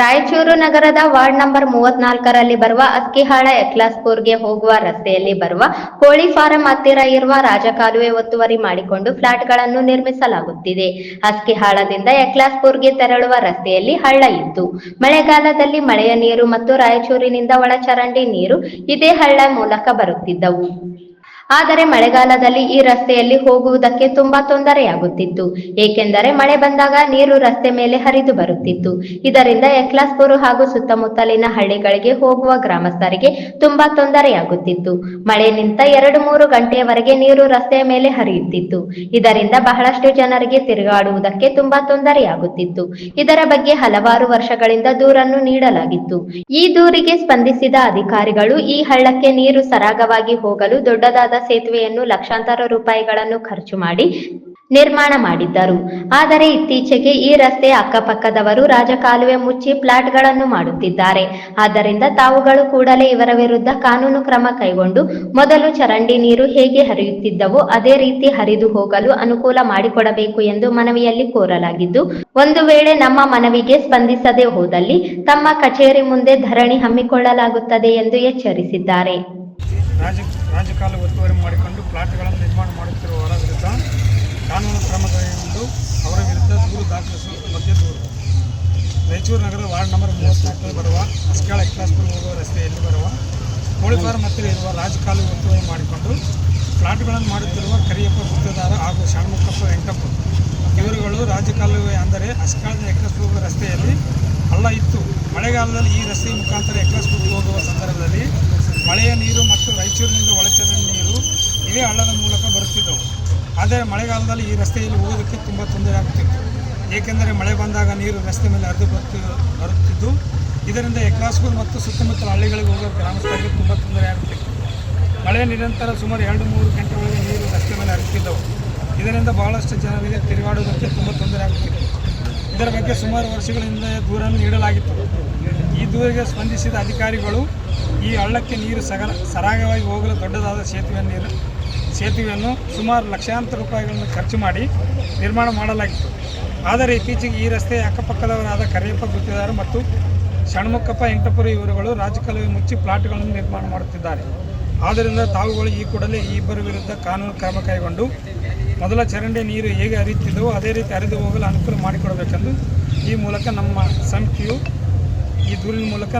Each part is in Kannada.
ರಾಯಚೂರು ನಗರದ ವಾರ್ಡ್ ನಂಬರ್ ಮೂವತ್ನಾಲ್ಕರಲ್ಲಿ ಬರುವ ಅಸ್ಕಿಹಾಳ ಎಕ್ಲಾಸ್ಪುರ್ಗೆ ಹೋಗುವ ರಸ್ತೆಯಲ್ಲಿ ಬರುವ ಕೋಳಿ ಫಾರಂ ಹತ್ತಿರ ಇರುವ ರಾಜಕಾಲುವೆ ಒತ್ತುವರಿ ಮಾಡಿಕೊಂಡು ಫ್ಲಾಟ್ಗಳನ್ನು ನಿರ್ಮಿಸಲಾಗುತ್ತಿದೆ. ಅಸ್ಕಿಹಾಳದಿಂದ ಎಕ್ಲಾಸ್ಪುರ್ಗೆ ತೆರಳುವ ರಸ್ತೆಯಲ್ಲಿ ಹಳ್ಳ ಇತ್ತು ಮಳೆಗಾಲದಲ್ಲಿ ಮಳೆಯ ನೀರು ಮತ್ತು ರಾಯಚೂರಿನಿಂದ ಒಳಚರಂಡಿ ನೀರು ಇದೇ ಹಳ್ಳ ಮೂಲಕ ಬರುತ್ತಿದ್ದವು. ಆದರೆ ಮಳೆಗಾಲದಲ್ಲಿ ಈ ರಸ್ತೆಯಲ್ಲಿ ಹೋಗುವುದಕ್ಕೆ ತುಂಬಾ ತೊಂದರೆಯಾಗುತ್ತಿತ್ತು. ಏಕೆಂದರೆ ಮಳೆ ಬಂದಾಗ ನೀರು ರಸ್ತೆ ಮೇಲೆ ಹರಿದು ಬರುತ್ತಿತ್ತು. ಇದರಿಂದ ಎಕ್ಲಾಸ್ಪುರು ಹಾಗೂ ಸುತ್ತಮುತ್ತಲಿನ ಹಳ್ಳಿಗಳಿಗೆ ಹೋಗುವ ಗ್ರಾಮಸ್ಥರಿಗೆ ತುಂಬಾ ತೊಂದರೆಯಾಗುತ್ತಿತ್ತು. ಮಳೆ ನಿಂತ ಎರಡು ಮೂರು ಗಂಟೆಯವರೆಗೆ ನೀರು ರಸ್ತೆಯ ಮೇಲೆ ಹರಿಯುತ್ತಿತ್ತು. ಇದರಿಂದ ಬಹಳಷ್ಟು ಜನರಿಗೆ ತಿರುಗಾಡುವುದಕ್ಕೆ ತುಂಬಾ ತೊಂದರೆಯಾಗುತ್ತಿತ್ತು. ಇದರ ಬಗ್ಗೆ ಹಲವಾರು ವರ್ಷಗಳಿಂದ ದೂರನ್ನು ನೀಡಲಾಗಿತ್ತು. ಈ ದೂರಿಗೆ ಸ್ಪಂದಿಸಿದ ಅಧಿಕಾರಿಗಳು ಈ ಹಳ್ಳಕ್ಕೆ ನೀರು ಸರಾಗವಾಗಿ ಹೋಗಲು ದೊಡ್ಡದಾದ ಸೇತುವೆಯನ್ನು ಲಕ್ಷಾಂತರ ರೂಪಾಯಿಗಳನ್ನು ಖರ್ಚು ಮಾಡಿ ನಿರ್ಮಾಣ ಮಾಡಿದ್ದರು. ಆದರೆ ಇತ್ತೀಚೆಗೆ ಈ ರಸ್ತೆ ಅಕ್ಕಪಕ್ಕದವರು ರಾಜಕಾಲುವೆ ಮುಚ್ಚಿ ಪ್ಲಾಟ್ಗಳನ್ನು ಮಾಡುತ್ತಿದ್ದಾರೆ. ಆದ್ದರಿಂದ ತಾವುಗಳು ಕೂಡಲೇ ಇವರ ವಿರುದ್ಧ ಕಾನೂನು ಕ್ರಮ ಕೈಗೊಂಡು ಮೊದಲು ಚರಂಡಿ ನೀರು ಹೇಗೆ ಹರಿಯುತ್ತಿದ್ದವೋ ಅದೇ ರೀತಿ ಹರಿದು ಹೋಗಲು ಅನುಕೂಲ ಮಾಡಿಕೊಡಬೇಕು ಎಂದು ಮನವಿಯಲ್ಲಿ ಕೋರಲಾಗಿದ್ದು, ಒಂದು ವೇಳೆ ನಮ್ಮ ಮನವಿಗೆ ಸ್ಪಂದಿಸದೆ ಹೋದಲ್ಲಿ ತಮ್ಮ ಕಚೇರಿ ಮುಂದೆ ಧರಣಿ ಹಮ್ಮಿಕೊಳ್ಳಲಾಗುತ್ತದೆ ಎಂದು ಎಚ್ಚರಿಸಿದ್ದಾರೆ. ರಾಜ ರಾಜಕಾಲ ಒತ್ತುವರಿ ಮಾಡಿಕೊಂಡು ಪ್ಲಾಟ್ಗಳನ್ನು ನಿರ್ಮಾಣ ಮಾಡುತ್ತಿರುವವರ ವಿರುದ್ಧ ಕಾನೂನು ಕ್ರಮ ಕೈಗೊಂಡು ಅವರ ವಿರುದ್ಧ ದೂರು ದಾಖಲಿಸುವ ಬಗ್ಗೆ ದೂರು. ರಾಯಚೂರು ನಗರದ ವಾರ್ಡ್ ನಂಬರ್ ಮೂವತ್ತ್ನಾಲ್ಕರಲ್ಲಿ ಬರುವ ಅಸ್ಕಾಳ ಎಕ್ಲಾಸ್ಪುರ ಹೋಗುವ ರಸ್ತೆಯಲ್ಲಿ ಬರುವ ಕೋಳಿ ಫಾರ್ಮ್ ಹತ್ತಿರ ಇರುವ ರಾಜಕಾಲು ಒತ್ತುವರಿ ಮಾಡಿಕೊಂಡು ಪ್ಲಾಟ್ಗಳನ್ನು ಮಾಡುತ್ತಿರುವ ಕರಿಯಪ್ಪ ಗುತ್ತದಾರ ಹಾಗೂ ಷಣ್ಮುಖಪ್ಪ ವೆಂಕಪ್ಪ. ಇವರುಗಳು ರಾಜಕಾಲುವೆ ಅಂದರೆ ಅಸ್ಕಾಳದ ಎಕ್ಸ್ಪ್ರೆಸ್ ರಸ್ತೆಯಲ್ಲಿ ಅಲ್ಲ ಇತ್ತು. ಮಳೆಗಾಲದಲ್ಲಿ ಈ ರಸ್ತೆಯ ಮುಖಾಂತರ ಎಕ್ಸ್ಪ್ರೆಸ್ ಹೋಗುವ ಸಂದರ್ಭದಲ್ಲಿ ಮಳೆಯ ನೀರು ಮತ್ತು ರಾಯಚೂರಿನಿಂದ ಒಳಚರಂಡಿ ನೀರು ಇವೇ ಹಳ್ಳದ ಮೂಲಕ ಬರುತ್ತಿದ್ದವು. ಆದರೆ ಮಳೆಗಾಲದಲ್ಲಿ ಈ ರಸ್ತೆಯಲ್ಲಿ ಹೋಗೋದಕ್ಕೆ ತುಂಬ ತೊಂದರೆ ಆಗ್ತಿತ್ತು. ಏಕೆಂದರೆ ಮಳೆ ಬಂದಾಗ ನೀರು ರಸ್ತೆ ಮೇಲೆ ಹರಿದು ಬರುತ್ತಿ ಬರುತ್ತಿದ್ದು, ಇದರಿಂದ ಎಕ್ಲಾಸ್ಗೂರು ಮತ್ತು ಸುತ್ತಮುತ್ತಲ ಹಳ್ಳಿಗಳಿಗೆ ಹೋಗೋ ಗ್ರಾಮಸ್ಥರಿಗೆ ತುಂಬ ತೊಂದರೆ ಆಗ್ತಿತ್ತು. ಮಳೆ ನಿರಂತರ ಸುಮಾರು ಎರಡು ಮೂರು ಗಂಟೆಗಳಿಗೆ ನೀರು ರಸ್ತೆ ಮೇಲೆ ಹರಿತಿದ್ದವು ಇದರಿಂದ ಬಹಳಷ್ಟು ಜನರಿಗೆ ತಿರುಗಾಡುವುದಕ್ಕೆ ತುಂಬ ತೊಂದರೆ ಆಗ್ತಿತ್ತು. ಇದರ ಬಗ್ಗೆ ಸುಮಾರು ವರ್ಷಗಳಿಂದ ದೂರನ್ನು ನೀಡಲಾಗಿತ್ತು. ದೂರಿಗೆ ಸ್ಪಂದಿಸಿದ ಅಧಿಕಾರಿಗಳು ಈ ಹಳ್ಳಕ್ಕೆ ನೀರು ಸಗಲ ಸರಾಗವಾಗಿ ಹೋಗಲು ದೊಡ್ಡದಾದ ಸೇತುವೆ ನೀರು ಸೇತುವೆಯನ್ನು ಸುಮಾರು ಲಕ್ಷಾಂತರ ರೂಪಾಯಿಗಳನ್ನು ಖರ್ಚು ಮಾಡಿ ನಿರ್ಮಾಣ ಮಾಡಲಾಗಿತ್ತು. ಆದರೆ ಇತ್ತೀಚೆಗೆ ಈ ರಸ್ತೆಯ ಅಕ್ಕಪಕ್ಕದವರಾದ ಕರಿಯಪ್ಪ ಗುತ್ತಿದಾರ ಮತ್ತು ಷಣ್ಮುಖಪ್ಪ ಎಂಟಪುರಿ ಇವರುಗಳು ರಾಜಕಾಲುವೆ ಮುಚ್ಚಿ ಪ್ಲಾಟ್ಗಳನ್ನು ನಿರ್ಮಾಣ ಮಾಡುತ್ತಿದ್ದಾರೆ. ಆದ್ದರಿಂದ ತಾವುಗಳು ಈ ಕೂಡಲೇ ಈ ಇಬ್ಬರ ವಿರುದ್ಧ ಕಾನೂನು ಕ್ರಮ ಕೈಗೊಂಡು ಮೊದಲ ಚರಂಡಿ ನೀರು ಹೇಗೆ ಹರಿಯುತ್ತಿದ್ದವೋ ಅದೇ ರೀತಿ ಹರಿದು ಹೋಗಲು ಅನುಕೂಲ ಮಾಡಿಕೊಡಬೇಕೆಂದು ಈ ಮೂಲಕ ನಮ್ಮ ಸಮಿತಿಯು ಈ ದೂರಿನ ಮೂಲಕ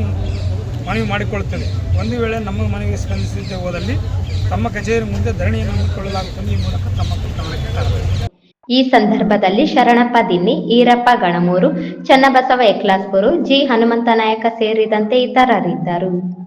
ಮನವಿ ಮಾಡಿಕೊಳ್ಳುತ್ತೇವೆ ಒಂದು ವೇಳೆ ನಮ್ಮ ಮನವಿಗೆ ಸ್ಪಂದಿಸದೆ ಹೋದಲ್ಲಿ ತಮ್ಮ ಕಚೇರಿ ಮುಂದೆ ಧರಣಿಯನ್ನು ಹಮ್ಮಿಕೊಳ್ಳಲಾಗುತ್ತದೆ. ಈ ಮೂಲಕ ತಮ್ಮ ಈ ಸಂದರ್ಭದಲ್ಲಿ ಶರಣಪ್ಪ ದಿನ್ನಿ, ಈರಪ್ಪ ಗಣಮೂರು, ಚನ್ನಬಸವ ಎಕ್ಲಾಸ್ಪುರು, ಜಿ ಹನುಮಂತ ನಾಯಕ ಸೇರಿದಂತೆ ಇತರರಿದ್ದರು.